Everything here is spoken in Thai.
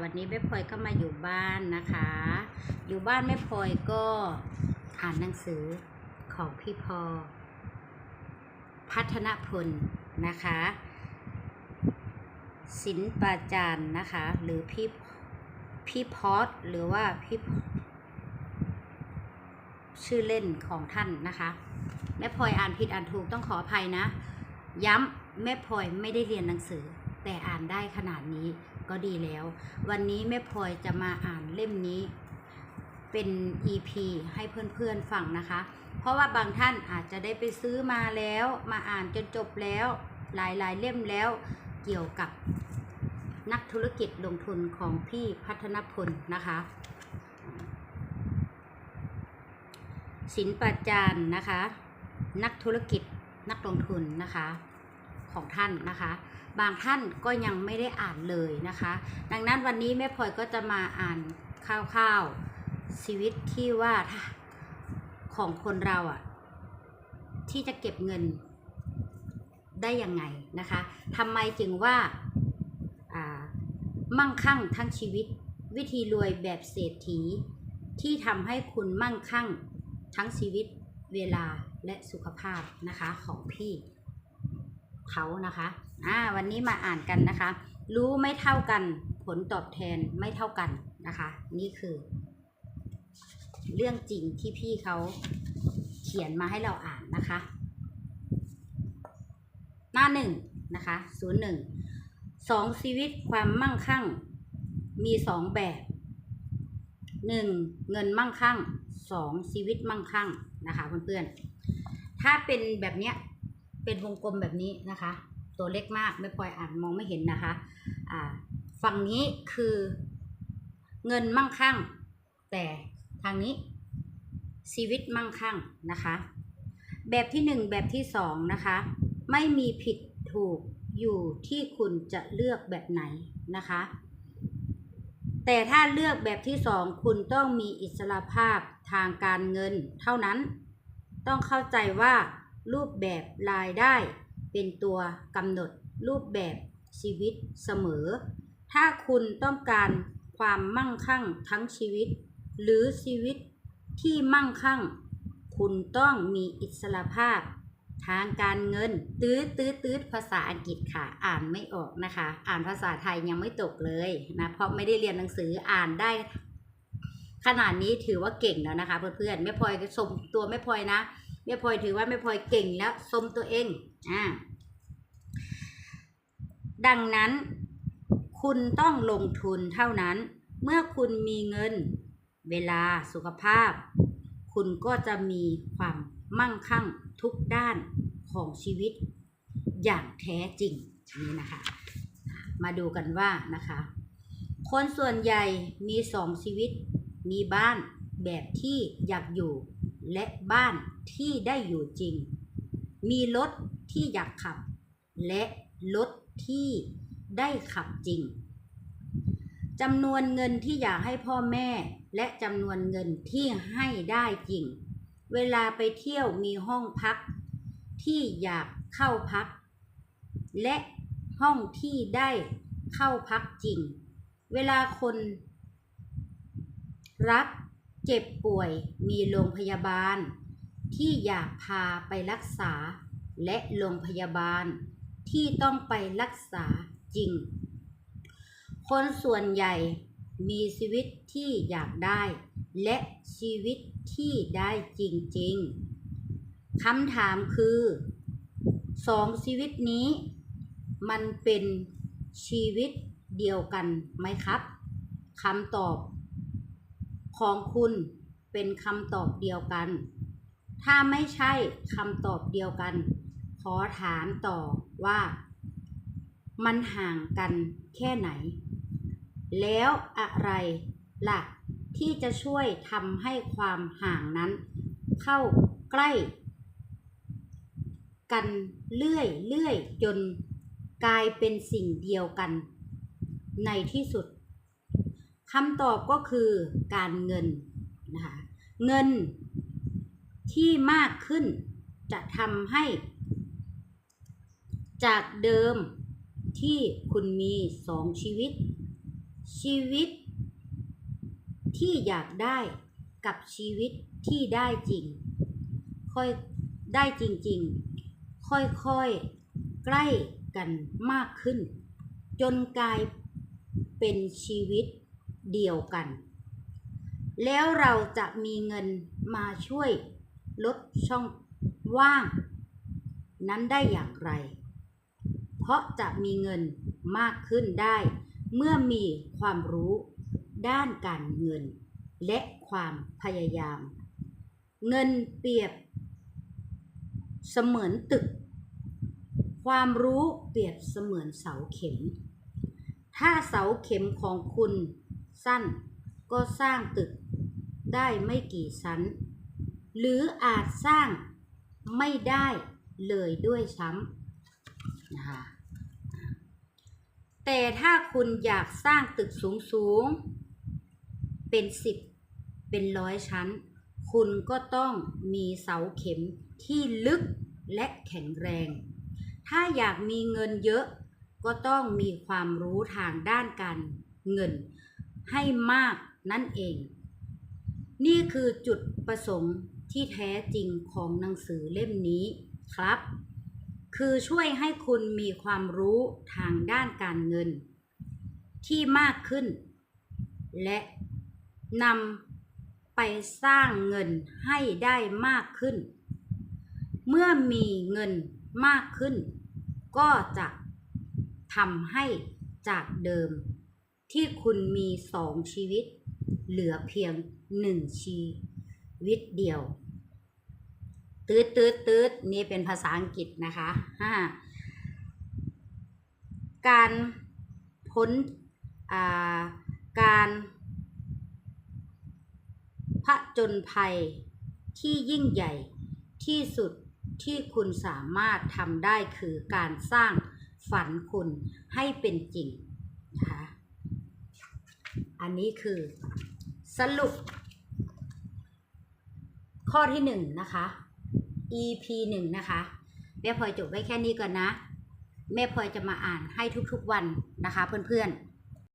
วันนี้แม่พลอยก็มาอยู่บ้านนะคะ อยู่บ้านแม่พลอยก็อ่านหนังสือของพี่พอ พัฒนพลนะคะศิลปาจารย์นะคะ หรือพี่พี่พอดหรือว่าพี่ชื่อเล่นของท่านนะคะแม่พลอยอ่านผิดอ่านถูกต้องขออภัยนะ ย้ำแม่พลอยไม่ได้เรียนหนังสือ แต่อ่านได้ขนาดนี้ก็ดีแล้ว วันนี้แม่พลอยจะมาอ่านเล่มนี้เป็น EP ให้เพื่อนๆฟังนะคะ เพราะว่าบางท่านอาจจะได้ไปซื้อมาแล้ว มาอ่านจนจบแล้วหลายๆเล่มแล้วเกี่ยวกับนักธุรกิจลงทุนของพี่พัฒนพลนะคะสินปาจารย์นะคะ นักธุรกิจนักลงทุนนะคะ ของท่านนะคะ บางท่านก็ยังไม่ได้อ่านเลยนะคะ ดังนั้นวันนี้แม่พลอยก็จะมาอ่านคร่าวๆชีวิตที่ว่าของคนเราอะ่ะที่จะเก็บเงินได้ยังไงนะคะทำไมจึงว่ามั่งคั่งทั้งชีวิต วิธีรวยแบบเศรษฐี ที่ทำให้คุณมั่งคั่งทั้งชีวิตเวลาและสุขภาพนะคะของพี่ เขานะคะอ่าวันนี้มาอ่านกันนะคะ รู้ไม่เท่ากัน ผลตอบแทนไม่เท่ากันนะคะ นี่คือ เรื่องจริงที่พี่เขาเขียนมาให้เราอ่านนะคะ หน้าหนึ่งนะคะศูนย์หนึ่งสองชีวิตความมั่งคั่ง มีสองแบบหนึ่งเงินมั่งคั่งสองชีวิตมั่งคั่งนะคะเพื่อนๆถ้าเป็นแบบเนี้ย เป็นวงกลมแบบนี้นะคะ ตัวเล็กมากไม่ปล่อยอ่านมองไม่เห็นนะคะอ่าฝั่งนี้คือเงินมั่งคั่ง แต่ทางนี้ชีวิตมั่งคั่งนะคะ แบบที่หนึ่งแบบที่สองนะคะ ไม่มีผิดถูกอยู่ที่คุณจะเลือกแบบไหนนะคะ แต่ถ้าเลือกแบบที่สองคุณต้องมีอิสระภาพทางการเงินเท่านั้น ต้องเข้าใจว่า รูปแบบรายได้ เป็นตัวกำหนดรูปแบบชีวิตเสมอ ถ้าคุณต้องการความมั่งคั่งทั้งชีวิต หรือชีวิตที่มั่งคั่ง คุณต้องมีอิสระภาพ ทางการเงิน ตื้อตื้อตื้อภาษาอังกฤษค่ะ อ่านไม่ออกนะคะ อ่านภาษาไทยยังไม่ตกเลยนะ เพราะไม่ได้เรียนหนังสืออ่านได้ ขนาดนี้ถือว่าเก่งแล้วนะคะ เพื่อนๆแม่พลอยชมตัวแม่พลอยนะ แม่พลอยถือว่าแม่พลอยเก่งแล้วชมตัวเองอ่าดังนั้น คุณต้องลงทุนเท่านั้น เมื่อคุณมีเงิน เวลาสุขภาพ คุณก็จะมีความมั่งคั่งทุกด้านของชีวิต อย่างแท้จริงนี่นะคะ มาดูกันว่านะคะ คนส่วนใหญ่มีสองชีวิต มีบ้านแบบที่อยากอยู่ และบ้านที่ได้อยู่จริง มีรถที่อยากขับ และรถที่ได้ขับจริงจำนวนเงินที่อยากให้พ่อแม่ และจำนวนเงินที่ให้ได้จริง เวลาไปเที่ยวมีห้องพัก ที่อยากเข้าพัก และห้องที่ได้เข้าพักจริง เวลาคนรัก เจ็บป่วยมีโรงพยาบาล ที่อยากพาไปรักษา และโรงพยาบาล ที่ต้องไปรักษาจริง คนส่วนใหญ่มีชีวิตที่อยากได้ และชีวิตที่ได้จริงๆคำถามคือสองชีวิตนี้ มันเป็นชีวิตเดียวกันไหมครับคำตอบ ของคุณเป็นคำตอบเดียวกัน ถ้าไม่ใช่คำตอบเดียวกัน ขอถามต่อว่า มันห่างกันแค่ไหน แล้วอะไรล่ะ ที่จะช่วยทำให้ความห่างนั้น เข้าใกล้ กันเรื่อยเรื่อยจนกลายเป็นสิ่งเดียวกัน ในที่สุด คำตอบก็คือการเงินนะคะเงินที่มากขึ้นจะทำให้ จากเดิมที่คุณมีสองชีวิต ชีวิต ที่อยากได้กับชีวิตที่ได้จริง ค่อยได้จริงๆ ค่อยๆ ใกล้กันมากขึ้น จนกลายเป็นชีวิต เดียวกัน แล้วเราจะมีเงินมาช่วยลดช่องว่าง นั้นได้อย่างไร เพราะจะมีเงินมากขึ้นได้ เมื่อมีความรู้ด้านการเงิน และความพยายาม เงินเปรียบ เสมือนตึก ความรู้เปรียบเสมือนเสาเข็ม ถ้าเสาเข็มของคุณ สั้น ก็สร้างตึกได้ไม่กี่ชั้น หรืออาจสร้างไม่ได้เลยด้วยซ้ำนะคะแต่ถ้าคุณอยากสร้างตึกสูงสูง เป็นสิบเป็นร้อยชั้น คุณก็ต้องมีเสาเข็มที่ลึกและแข็งแรง ถ้าอยากมีเงินเยอะก็ต้องมีความรู้ทางด้านการเงิน ให้มากนั่นเอง นี่คือจุดประสงค์ที่แท้จริงของหนังสือเล่มนี้ครับ คือช่วยให้คุณมีความรู้ทางด้านการเงิน ที่มากขึ้น และนำไปสร้างเงินให้ได้มากขึ้น เมื่อมีเงินมากขึ้น ก็จะทำให้จากเดิม ที่คุณมีสองชีวิต เหลือเพียงหนึ่งชีวิตเดียว ตืดตืดตืดนี่เป็นภาษาอังกฤษนะคะห้าการพ้นอ่าการผจญภัยที่ยิ่งใหญ่ที่สุดที่คุณสามารถทำได้คือการสร้างฝันคุณให้เป็นจริง อันนี้คือสรุป ข้อที่หนึ่งนะคะ EP หนึ่งนะคะ แม่พลอยจบไว้แค่นี้ก่อนนะ แม่พลอยจะมาอ่านให้ทุกๆวันนะคะเพื่อนๆ